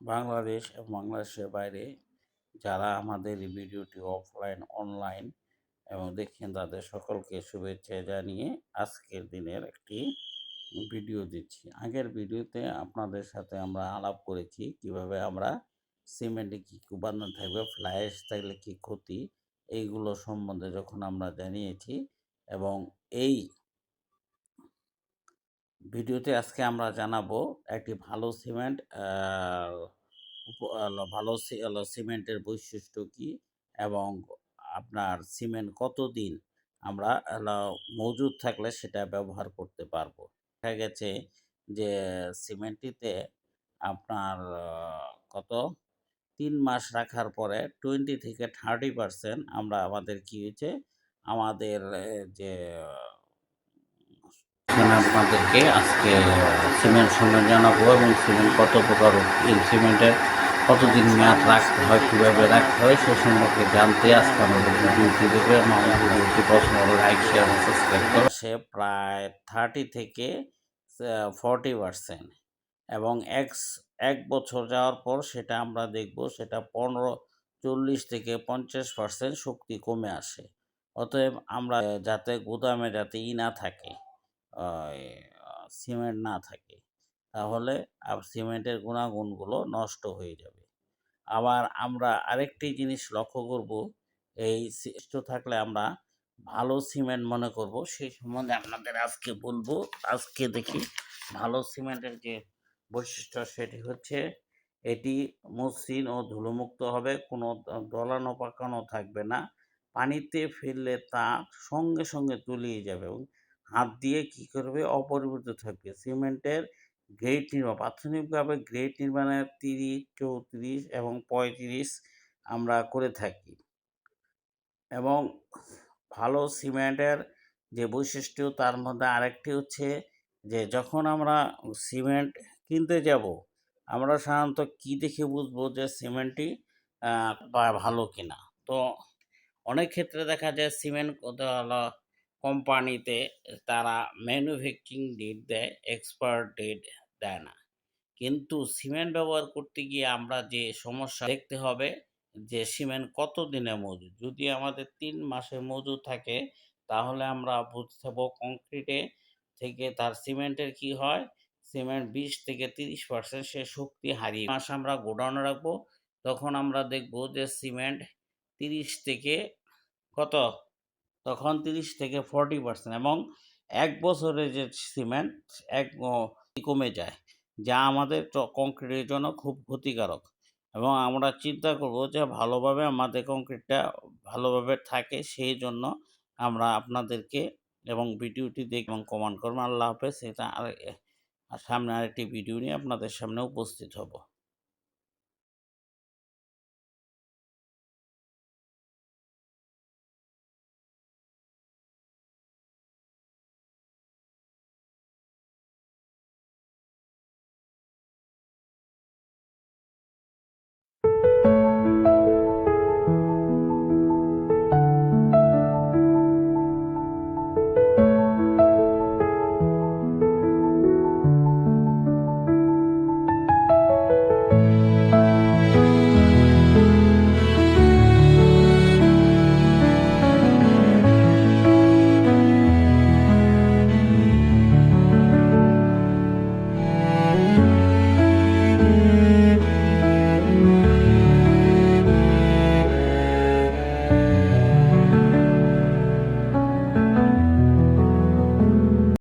বাংলাদেশ এবং বাংলাদেশের বাইরে যারা আমাদের এই ভিডিওটি অফলাইন অনলাইন এবং দেখছেন তাদের সকলকে শুভেচ্ছা জানিয়ে আজকের দিনের একটি ভিডিও দিচ্ছি। আগের ভিডিওতে আপনাদের সাথে আমরা আলাপ করেছি কীভাবে আমরা সিমেন্টে কী কী উপাদান থাকবে ফ্লাইস থাকলে কী ক্ষতি, এইগুলো সম্বন্ধে যখন আমরা জানিয়েছি এবং এই ভিডিওতে আজকে আমরা জানাব একটি ভালো সিমেন্ট ভালো সিমেন্টের বৈশিষ্ট্য কি এবং আপনার সিমেন্ট কতদিন আমরা মজুদ থাকলে সেটা ব্যবহার করতে পারব। দেখা গেছে যে সিমেন্টটিতে আপনার কত? তিন মাস রাখার পরে টোয়েন্টি থেকে থার্টি পার্সেন্ট আমরা আমাদের কি হয়েছে? আমাদের যে এখানে আপনাদেরকে আজকে সিমেন্ট সম্বন্ধে জানাব এবং সিমেন্ট কত প্রকার সিমেন্টের কতদিন মেয়াদ রাখতে হয়, কীভাবে রাখতে হয়, সে সম্পর্কে জানতে আজকে আমাদের ভিডিওটি দেবে এবং আমাদের ভিডিওটি হলে লাইক শেয়ার সাবস্ক্রাইব করে সে প্রায় থার্টি থেকে ফর্টি পার্সেন্ট এবং এক্স এক বছর যাওয়ার পর সেটা আমরা দেখব, সেটা পনেরো, চল্লিশ থেকে পঞ্চাশ পার্সেন্ট শক্তি কমে আসে। অতএব আমরা যাতে গুদামে যাতে ই না থাকে। সিমেন্ট না থাকে, তাহলে সিমেন্টের গুণাগুণগুলো নষ্ট হয়ে যাবে। আবার আমরা আরেকটি জিনিস লক্ষ্য করব, এই সিস্ট থাকলে আমরা ভালো সিমেন্ট মনে করব সেই সম্বন্ধে আপনাদের আজকে বলব, আজকে দেখি ভালো সিমেন্টের যে বৈশিষ্ট্য সেটি হচ্ছে, এটি মসৃণ ও ধুলোমুক্ত হবে, কোনো দলানো পাকানো থাকবে না, পানিতে ফেললে তা সঙ্গে সঙ্গে তলিয়ে যাবে এবং হাত দিয়ে কি করবে? অপরিবর্তিত থাকবে। সিমেন্টের গ্রেড নির্মাণ, প্রাথমিকভাবে গ্রেড নির্মাণের তিরিশ, চৌত্রিশ এবং পঁয়ত্রিশ আমরা করে থাকি। এবং ভালো সিমেন্টের যে বৈশিষ্ট্য, তার মধ্যে আরেকটি হচ্ছে যে, যখন আমরা সিমেন্ট কিনতে যাব, আমরা সাধারণত কি দেখে বুঝব যে, সিমেন্টটি ভালো কিনা? তো অনেক ক্ষেত্রে দেখা যায় সিমেন্ট কোম্পানিতে তারা ম্যানুফ্যাকচারিং ডেট দেয় এক্সপায়ার ডেট দেয় না। কিন্তু সিমেন্ট ব্যবহার করতে গিয়ে আমরা যে সমস্যা দেখতে হবে যে সিমেন্ট কত দিনে মজুদ যদি আমাদের তিন মাসে মজুদ থাকে, তাহলে আমরা বুঝতে পারব কংক্রিটে থেকে তার সিমেন্টের কি হয়? সিমেন্ট বিশ থেকে তিরিশ পার্সেন্ট সে শক্তি হারিয়ে মাস আমরা গোডাউনে রাখব, তখন আমরা দেখব যে সিমেন্ট তিরিশ থেকে কত? তখন তিরিশ থেকে ফর্টি পার্সেন্ট এবং এক বছরে যে সিমেন্ট এক কমে যায়, যা আমাদের কংক্রিটের জন্য খুব ক্ষতিকারক এবং আমরা চিন্তা করব যে ভালোভাবে আমাদের কংক্রিটটা ভালোভাবে থাকে, সেই জন্য আমরা আপনাদেরকে এবং ভিডিওটি দেখে এবং কমেন্ট করব আল্লাহ হাফেজ, এটা আর, সামনে আরেকটি ভিডিও নিয়ে আপনাদের সামনে উপস্থিত হব।